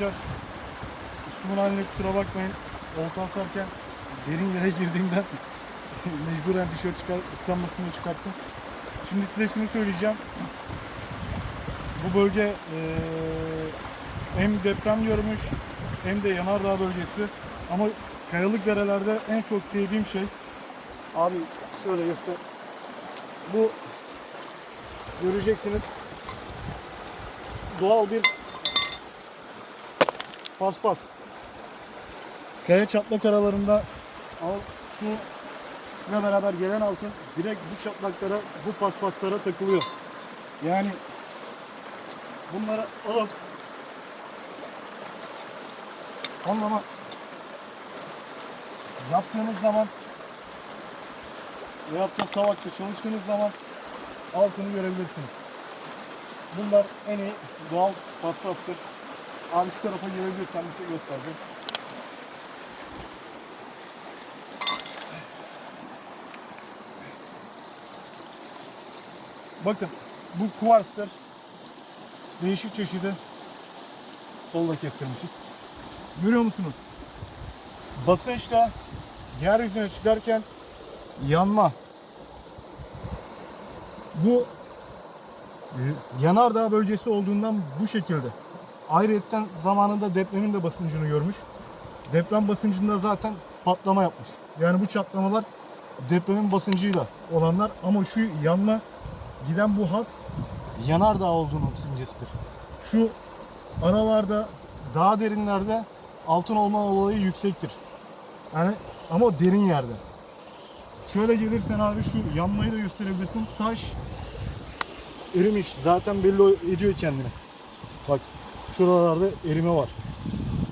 arkadaşlar. Üstümün haline kusura bakmayın. Olta atarken derin yere girdiğimden mecburen tişört çıkar, ıslanmasını çıkarttım. Şimdi size şunu söyleyeceğim. Bu bölge eee, hem deprem görmüş hem de yanardağ bölgesi. Ama kayalık derelerde en çok sevdiğim şey abi şöyle göster. Bu göreceksiniz doğal bir paspas. Kaya çatlak aralarında al su ile beraber gelen altın direkt bu çatlaklara, bu paspaslara takılıyor. Yani bunları alıp anlama yaptığınız zaman veyahut da savakta çalıştığınız zaman altını görebilirsiniz. Bunlar en iyi doğal paspastır. Abi şu tarafa gelebilirsen bir şey göstereceğim. Bakın bu kuvarstır. Değişik çeşidi. Kolla kestirmişiz. Görüyor musunuz? Basınçta yeryüzüne çıkarken yanma. Bu yanardağ bölgesi olduğundan bu şekilde. Ayrıca zamanında depremin de basıncını görmüş. Deprem basıncında zaten patlama yapmış. Yani bu çatlamalar depremin basıncıyla olanlar ama şu yanma giden bu hat yanardağ olduğunun simgesidir. Şu aralarda daha derinlerde altın olma olayı yüksektir. Yani ama derin yerde. Şöyle gelirsen abi şu yanmayı da gösterebilirsin. Taş erimiş. Zaten belli ediyor kendini. Bak şuralarda erime var.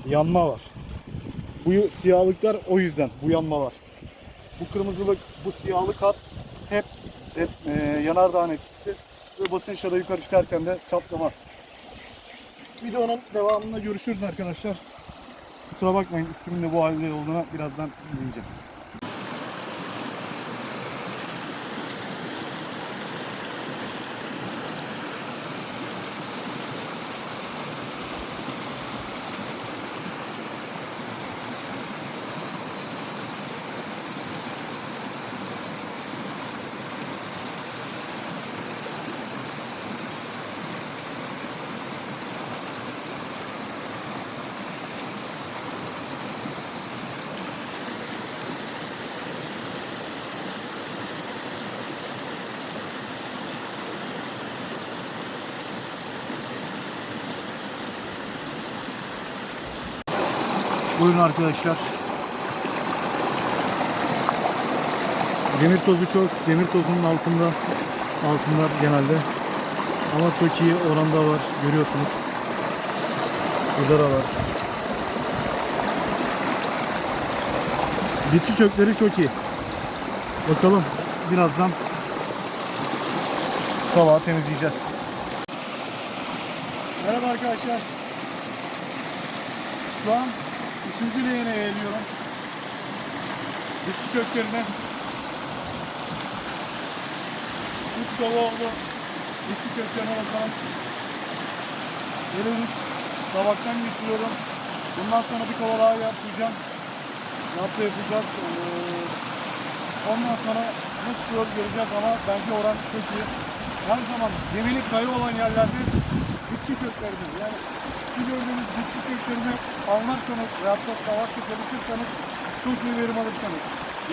Yanma var. Bu siyahlıklar o yüzden bu yanma var. Bu kırmızılık, bu siyahlık hat hep de, e, yanardağın etkisi ve basınçla da yukarı çıkarken de çatlama. Videonun devamında görüşürüz arkadaşlar. Kusura bakmayın üstümün de bu halde olduğuna birazdan değineceğim. Buyurun arkadaşlar. Demir tozu çok. Demir tozunun altında altınlar genelde. Ama çok iyi oranda var. Görüyorsunuz. Burada da var. Bitki kökleri çok iyi. Bakalım birazdan sabah temizleyeceğiz. Merhaba arkadaşlar. Şu an üçüncü leğene eğiliyorum. Bitki köklerine. Üç kova oldu. Bitki köklerine bakalım. Böyle tabaktan geçiriyorum. Bundan sonra bir kova daha yapacağım. Yaptı yapacağız. Ee, ondan sonra ne çıkıyor göreceğiz ama bence oran çok iyi. Her zaman zemini kayı olan yerlerde bitki köklerini yani şu gördüğünüz bitki köklerini anlarsanız veyahut da savaşta çalışırsanız çok iyi verim alırsanız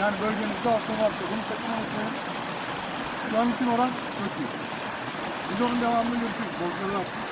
yani bölgenizde altın varsa bunu sakın unutmayın. Şu an için oran çok iyi. Videonun devamında görüşürüz. Bol şanslar.